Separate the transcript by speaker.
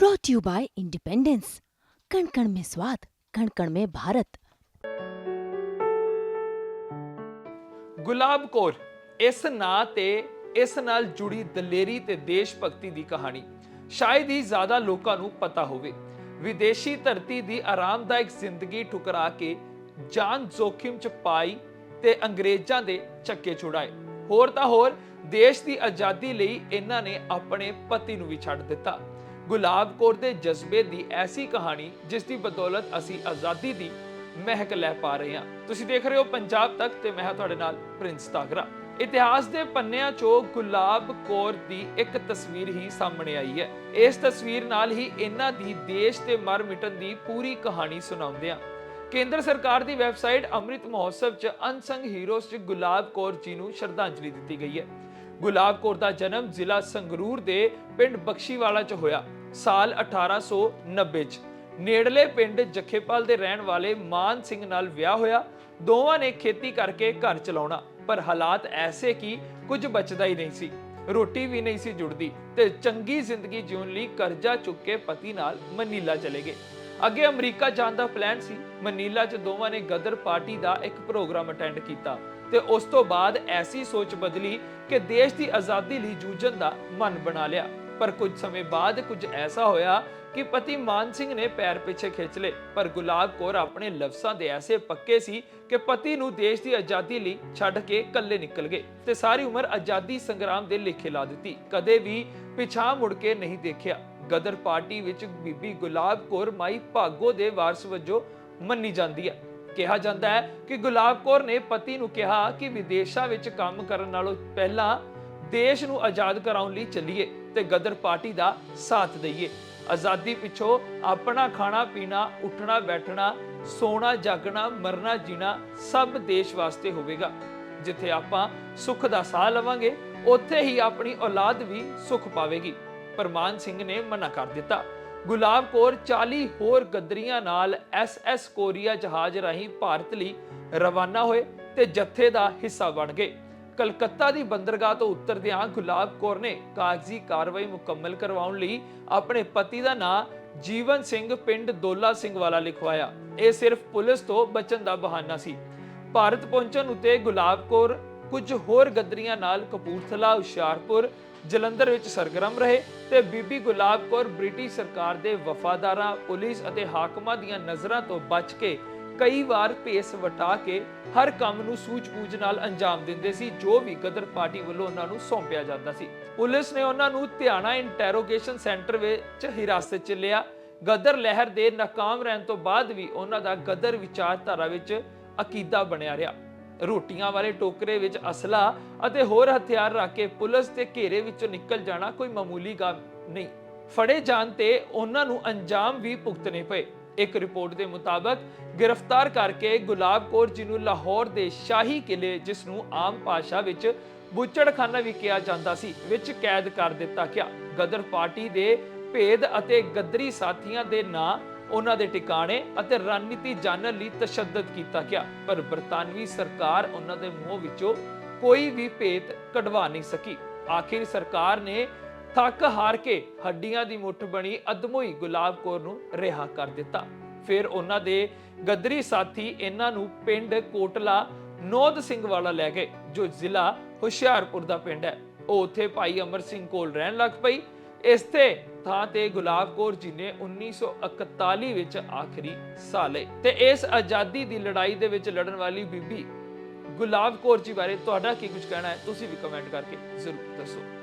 Speaker 1: brought to you by Independence. कण कण में स्वाद कण कण में भारत
Speaker 2: ਗੁਲਾਬ ਕੌਰ ਇਸ ਨਾਂ ਤੇ ਇਸ ਨਾਲ ਜੁੜੀ ਦਲੇਰੀ ਤੇ ਦੇਸ਼ ਭਗਤੀ ਦੀ ਕਹਾਣੀ ਸ਼ਾਇਦ ਹੀ ਜ਼ਿਆਦਾ ਲੋਕਾਂ ਨੂੰ ਪਤਾ ਹੋਵੇ ਵਿਦੇਸ਼ੀ ਧਰਤੀ ਦੀ ਆਰਾਮਦਾਇਕ ਜ਼ਿੰਦਗੀ ਠੁਕਰਾ ਕੇ ਜਾਨ ਜੋਖਿਮ ਚ ਪਾਈ ਤੇ ਅੰਗਰੇਜ਼ਾਂ ਦੇ ਚੱਕੇ ਛੁਡਾਏ ਹੋਰ ਤਾਂ ਹੋਰ ਦੇਸ਼ ਦੀ ਆਜ਼ਾਦੀ ਲਈ ਇਹਨਾਂ ਨੇ ਆਪਣੇ ਪਤੀ ਨੂੰ ਵੀ ਛੱਡ ਦਿੱਤਾ ਗੁਲਾਬ ਕੌਰ ਦੇ ਜਜ਼ਬੇ ਦੀ ਐਸੀ ਕਹਾਣੀ, ਜਿਸ ਦੀ ਬਦੌਲਤ ਅਸੀਂ ਆਜ਼ਾਦੀ ਦੀ ਮਹਿਕ ਲੈ ਪਾ ਰਹੇ ਹਾਂ। ਤੁਸੀਂ ਦੇਖ ਰਹੇ ਹੋ ਪੰਜਾਬ ਤੱਕ ਤੇ ਮੈਂ ਹਾਂ ਤੁਹਾਡੇ ਨਾਲ ਪ੍ਰਿੰਸ ਤਾਗਰਾ ਇਤਿਹਾਸ ਦੇ ਪੰਨਿਆਂ 'ਚੋਂ ਗੁਲਾਬ ਕੌਰ ਦੀ ਇੱਕ ਤਸਵੀਰ ਹੀ ਸਾਹਮਣੇ ਆਈ ਹੈ। ਇਸ ਤਸਵੀਰ ਨਾਲ ਹੀ ਇਹਨਾਂ ਦੀ ਦੇਸ਼ ਤੇ ਮਰ ਮਿਟਣ ਦੀ ਪੂਰੀ ਕਹਾਣੀ ਸੁਣਾਉਂਦੇ ਹਾਂ। ਕੇਂਦਰ ਸਰਕਾਰ ਦੀ ਵੈਬਸਾਈਟ ਅੰਮ੍ਰਿਤ ਮਹੋਤਸਵ 'ਚ ਅਨਸੰਗ ਹੀਰੋਜ਼ 'ਚ ਗੁਲਾਬ ਕੌਰ ਜੀ ਨੂੰ ਸ਼ਰਧਾਂਜਲੀ ਦਿੱਤੀ ਗਈ ਹੈ। ਗੁਲਾਬ ਕੌਰ ਦਾ ਜਨਮ ਜ਼ਿਲ੍ਹਾ ਸੰਗਰੂਰ ਦੇ ਪਿੰਡ ਬਖਸ਼ੀਵਾਲਾ 'ਚ ਹੋਇਆ। ਸਾਲ 1890 'ਚ ਨੇੜਲੇ ਪਿੰਡ ਜਖੇਪਾਲ ਦੇ ਰਹਿਣ ਵਾਲੇ ਮਾਨ ਸਿੰਘ ਨਾਲ ਵਿਆਹ ਹੋਇਆ। ਦੋਵਾਂ ਨੇ ਖੇਤੀ ਕਰਕੇ ਘਰ ਚਲਾਉਣਾ, ਪਰ ਹਾਲਾਤ ਐਸੇ ਕਿ ਕੁਝ ਬਚਦਾ ਹੀ ਨਹੀਂ ਸੀ। ਰੋਟੀ ਵੀ ਨਹੀਂ ਸੀ ਜੁੜਦੀ ਤੇ ਚੰਗੀ ਜ਼ਿੰਦਗੀ ਜਿਉਣ ਲਈ ਕਰਜ਼ਾ ਚੁੱਕ ਕੇ ਪਤੀ ਨਾਲ ਮਨੀਲਾ ਚਲੇ ਗਏ। ਅੱਗੇ ਅਮਰੀਕਾ ਜਾਣ ਦਾ ਪਲਾਨ ਸੀ। ਮਨੀਲਾ 'ਚ ਦੋਵਾਂ ਨੇ ਗਦਰ ਪਾਰਟੀ ਦਾ ਇੱਕ ਪ੍ਰੋਗਰਾਮ ਅਟੈਂਡ ਕੀਤਾ ਤੇ ਉਸ ਤੋਂ ਬਾਅਦ ਐਸੀ ਸੋਚ ਬਦਲੀ ਕਿ ਦੇਸ਼ ਦੀ ਆਜ਼ਾਦੀ ਲਈ ਜੂਝਣ ਦਾ ਮਨ ਬਣਾ ਲਿਆ। ਪਰ ਕੁਝ ਸਮੇਂ ਬਾਅਦ ਕੁਝ ਐਸਾ ਹੋਇਆ ਕਿ ਪਤੀ ਮਾਨ ਸਿੰਘ ਨੇ ਪੈਰ ਪਿੱਛੇ ਖਿੱਚ ਲਏ। ਪਰ ਗੁਲਾਬ ਕੌਰ ਆਪਣੇ ਲਫ਼ਜ਼ਾਂ ਦੇ ਐਸੇ ਪੱਕੇ ਸੀ ਕਿ ਪਤੀ ਨੂੰ ਦੇਸ਼ ਦੀ ਆਜ਼ਾਦੀ ਲਈ ਛੱਡ ਕੇ ਇਕੱਲੇ ਨਿਕਲ ਗਏ ਤੇ ਸਾਰੀ ਉਮਰ ਆਜ਼ਾਦੀ ਸੰਗਰਾਮ ਦੇ ਲੇਖੇ ਲਾ ਦਿੱਤੀ। ਕਦੇ ਵੀ ਪਿਛਾਂ ਮੁੜ ਕੇ ਨਹੀਂ ਦੇਖਿਆ। ਗਦਰ ਪਾਰਟੀ ਵਿੱਚ ਬੀਬੀ ਗੁਲਾਬ ਕੌਰ ਮਾਈ ਭਾਗੋ ਦੇ ਵਾਰਸ ਵਜੋਂ ਮੰਨੀ ਜਾਂਦੀ ਹੈ। ਕਿਹਾ ਜਾਂਦਾ ਹੈ ਕਿ ਗੁਲਾਬ ਕੌਰ ਨੇ ਪਤੀ ਨੂੰ ਕਿਹਾ ਕਿ ਵਿਦੇਸ਼ਾਂ ਵਿੱਚ ਕੰਮ ਕਰਨ ਨਾਲੋਂ ਪਹਿਲਾਂ ਦੇਸ਼ ਨੂੰ ਆਜ਼ਾਦ ਕਰਾਉਣ ਲਈ ਚੱਲੀਏ ਤੇ ਗਦਰ ਪਾਰਟੀ ਦਾ ਸਾਥ ਦਈਏ। ਆਜ਼ਾਦੀ ਪਿੱਛੋਂ ਆਪਣਾ ਖਾਣਾ ਪੀਣਾ, ਉੱਠਣਾ, ਬੈਠਣਾ, ਸੋਣਾ, ਜਾਗਣਾ, ਮਰਨਾ, ਜੀਣਾ ਸਭ ਦੇਸ਼ ਵਾਸਤੇ ਹੋਵੇਗਾ। ਜਿੱਥੇ ਆਪਾਂ ਸੁੱਖ ਦਾ ਸਾਹ ਲਵਾਂਗੇ, ਉੱਥੇ ਹੀ ਆਪਣੀ ਔਲਾਦ ਵੀ ਸੁੱਖ ਪਾਵੇਗੀ। ਪਰਮਾਨ ਸਿੰਘ ਨੇ ਮਨਾ ਕਰ ਦਿੱਤਾ। ਗੁਲਾਬ ਕੌਰ 40 ਹੋਰ ਗਦਰੀਆਂ ਨਾਲ ਐਸਐਸ ਕੋਰੀਆ ਜਹਾਜ਼ ਰਾਹੀਂ ਭਾਰਤ ਲਈ ਰਵਾਨਾ ਹੋਏ ਤੇ ਜੱਥੇ ਦਾ ਹਿੱਸਾ ਬਣ ਗਏ। ਕਲਕੱਤਾ ਦੀ ਬੰਦਰਗਾਹ ਤੋਂ ਉਤਰਦਿਆਂ ਗੁਲਾਬ ਕੌਰ ਨੇ ਕਾਗਜ਼ੀ ਕਾਰਵਾਈ ਮੁਕੰਮਲ ਕਰਵਾਉਣ ਲਈ ਆਪਣੇ ਪਤੀ ਦਾ ਨਾਂ ਜੀਵਨ ਸਿੰਘ ਪਿੰਡ ਦੋਲਾ ਸਿੰਘ ਵਾਲਾ ਲਿਖਵਾਇਆ। ਇਹ ਸਿਰਫ ਪੁਲਿਸ ਤੋਂ ਬਚਣ ਦਾ ਬਹਾਨਾ ਸੀ। ਭਾਰਤ ਪਹੁੰਚਣ ਉਤੇ ਗੁਲਾਬ ਕੌਰ ਕੁਝ ਹੋਰ ਗਦਰੀਆਂ ਨਾਲ ਕਪੂਰਥਲਾ, ਹੁਸ਼ਿਆਰਪੁਰ, ਜਲੰਧਰ ਵਿੱਚ ਸਰਗਰਮ ਰਹੇ ਤੇ ਬੀਬੀ ਗੁਲਾਬ ਕੌਰ ਬ੍ਰਿਟਿਸ਼ ਸਰਕਾਰ ਦੇ ਵਫਾਦਾਰਾਂ, ਪੁਲਿਸ ਅਤੇ ਹਾਕਮਾਂ ਦੀਆਂ ਨਜ਼ਰਾਂ ਤੋਂ ਬਚ ਕੇ ਕਈ ਵਾਰ ਭੇਸ ਵਟਾ ਕੇ ਹਰ ਕੰਮ ਨੂੰ ਸੂਝ-ਬੂਝ ਨਾਲ ਅੰਜਾਮ ਦਿੰਦੇ ਸੀ, ਜੋ ਵੀ ਗਦਰ ਪਾਰਟੀ ਵੱਲੋਂ ਉਹਨਾਂ ਨੂੰ ਸੌਂਪਿਆ ਜਾਂਦਾ ਸੀ। ਪੁਲਿਸ ਨੇ ਉਹਨਾਂ ਨੂੰ ਧਿਆਣਾ ਇੰਟਰੋਗੇਸ਼ਨ ਸੈਂਟਰ ਵਿੱਚ ਹਿਰਾਸਤ 'ਚ ਲਿਆ। ਗਦਰ ਲਹਿਰ ਦੇ ਨਾਕਾਮ ਰਹਿਣ ਤੋਂ ਬਾਅਦ ਵੀ ਉਹਨਾਂ ਦਾ ਗਦਰ ਵਿਚਾਰਧਾਰਾ ਵਿੱਚ ਅਕੀਦਾ ਬਣਿਆ ਰਿਹਾ। ਰੋਟੀਆਂ ਵਾਲੇ ਟੋਕਰੇ ਵਿੱਚ ਅਸਲਾ ਅਤੇ ਹੋਰ ਹਥਿਆਰ ਰੱਖ ਕੇ ਪੁਲਿਸ ਦੇ ਘੇਰੇ ਵਿੱਚੋਂ ਨਿਕਲ ਜਾਣਾ ਕੋਈ ਮਾਮੂਲੀ ਗੱਲ ਨਹੀਂ। ਫੜੇ ਜਾਣ ਤੇ ਉਹਨਾਂ ਨੂੰ ਅੰਜਾਮ ਵੀ ਭੁਗਤਣੇ ਪਏ। ਇੱਕ ਰਿਪੋਰਟ ਦੇ ਮੁਤਾਬਕ ਗ੍ਰਿਫਤਾਰ ਕਰਕੇ ਗੁਲਾਬ ਕੌਰ ਜੀ ਨੂੰ ਲਾਹੌਰ ਦੇ ਸ਼ਾਹੀ ਕਿਲੇ ਜਿਸ ਨੂੰ ਆਮ ਭਾਸ਼ਾ ਵਿੱਚ ਬੁੱਚੜਖਾਨਾ ਵੀ ਕਿਹਾ ਜਾਂਦਾ ਸੀ, ਵਿੱਚ ਕੈਦ ਕਰ ਦਿੱਤਾ ਗਿਆ। ਗਦਰ ਪਾਰਟੀ ਦੇ ਭੇਦ ਅਤੇ ਗੱਦਰੀ ਸਾਥੀਆਂ ਦੇ ਨਾਂ ਉਹਨਾਂ ਦੇ ਟਿਕਾਣੇ ਅਤੇ ਰਣਨੀਤੀ ਜਾਣਨ ਲਈ ਤਸ਼ੱਦਦ ਕੀਤਾ ਗਿਆ। ਪਰ ਬਰਤਾਨਵੀ ਸਰਕਾਰ ਉਹਨਾਂ ਦੇ ਮੂੰਹ ਵਿੱਚੋਂ ਕੋਈ ਵੀ ਭੇਤ ਕਢਵਾ ਨਹੀਂ ਸਕੀ। ਆਖਿਰ ਸਰਕਾਰ ਨੇ ਥੱਕ ਹਾਰ ਕੇ ਹੱਡੀਆਂ ਦੀ ਮੁੱਠ ਬਣੀ ਅਦਮੋਈ ਗੁਲਾਬ ਕੌਰ ਨੂੰ ਰਿਹਾ ਕਰ ਦਿੱਤਾ। ਫਿਰ ਉਹਨਾਂ ਦੇ ਗਦਰੀ ਸਾਥੀ ਇਹਨਾਂ ਨੂੰ ਪਿੰਡ ਕੋਟਲਾ ਨੋਦ ਸਿੰਘ ਵਾਲਾ ਲੈ ਗਏ, ਜੋ ਜ਼ਿਲ੍ਹਾ ਹੁਸ਼ਿਆਰਪੁਰ ਦਾ ਪਿੰਡ ਹੈ। ਉਹ ਉੱਥੇ ਭਾਈ ਅਮਰ ਸਿੰਘ ਕੋਲ ਰਹਿਣ ਲੱਗ ਪਈ। ਇਸ ਤੇ ਥਾਂ ਤੇ ਗੁਲਾਬ ਕੌਰ ਜੀ ਨੇ 1941 ਵਿੱਚ ਆਖਰੀ ਸਾਹ ਲਏ। ਤੇ ਇਸ ਆਜ਼ਾਦੀ ਦੀ ਲੜਾਈ ਦੇ ਵਿੱਚ ਲੜਨ ਵਾਲੀ ਬੀਬੀ ਗੁਲਾਬ ਕੌਰ ਜੀ ਬਾਰੇ ਤੁਹਾਡਾ ਕੀ ਕੁਝ ਕਹਿਣਾ ਹੈ, ਤੁਸੀਂ ਵੀ ਕਮੈਂਟ ਕਰਕੇ ਜ਼ਰੂਰ ਦੱਸੋ।